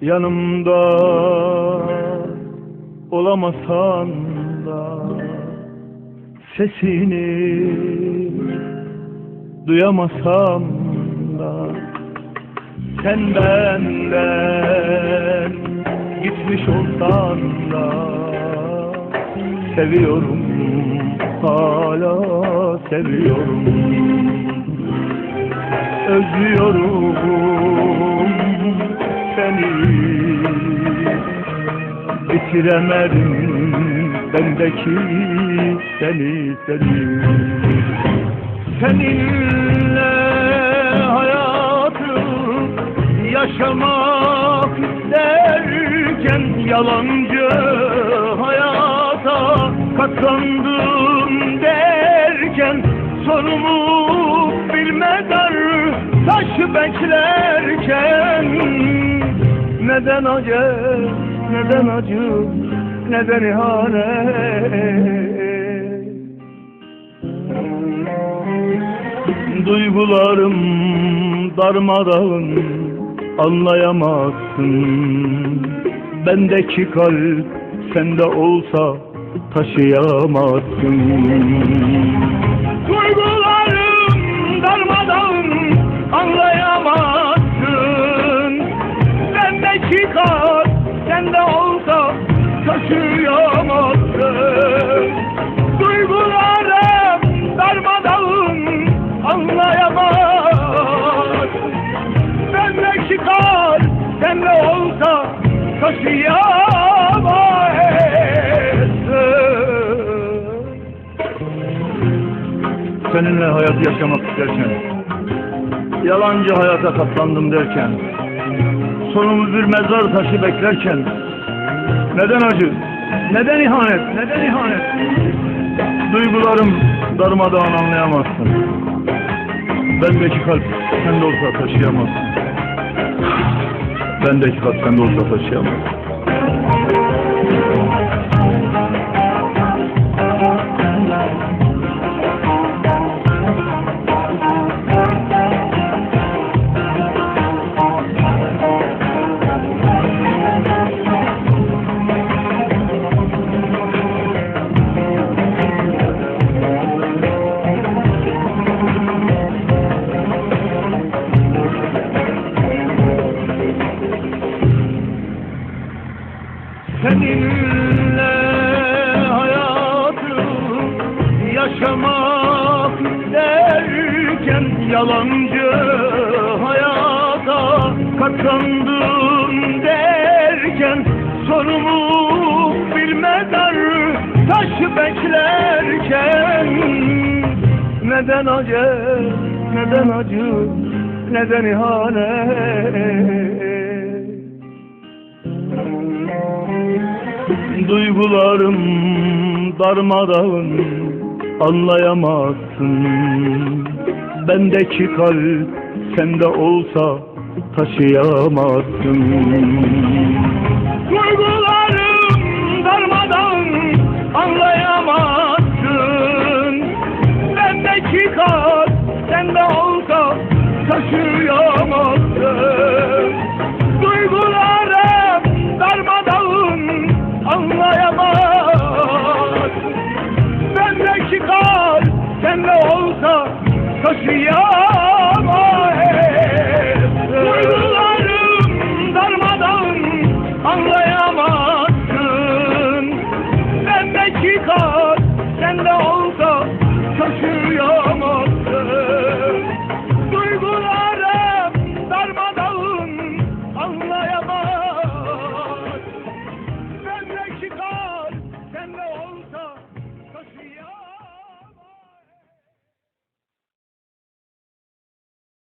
Yanımda olamasan da Sesini duyamasam da Sen benden gitmiş olsan da Seviyorum hala seviyorum. Özlüyorum bitiremedim bendeki seni seni. Seninle hayatı yaşamak isterken yalancı hayata katlandım derken sonumu bilmeden taş beklerken neden acı neden acı neden ihanet Duygularım darmadağın anlayamazsın. Bendeki kalp sende olsa taşıyamazsın. Duygularım darmadağın anlayamazsın. Bendeki kalp sende olsa taşıyamazsın. Duygularım darmadağın anlayamaz. Bendeki kalp sende olsa taşıyamazsın. Seninle hayatı yaşamak isterken Yalancı hayata katlandım derken Sonumuz bir mezar taşı beklerken Neden acı? Neden ihanet? Neden ihanet? Duygularım darmadağın anlayamazsın Bendeki kalp sende olsa taşıyamazsın Bendeki kalp sende olsa taşıyamazsın Seninle hayatı yaşamak isterken yalancı hayata katlandım derken sonumu bilmeden taş beklerken neden acı neden acı neden ihanet Duygularım darmadağın anlayamazsın. Bendeki kalp sende olsa taşıyamazsın. Duygularım darmadağın anlayamazsın. Bendeki kalp sende olsa taşıyamazsın.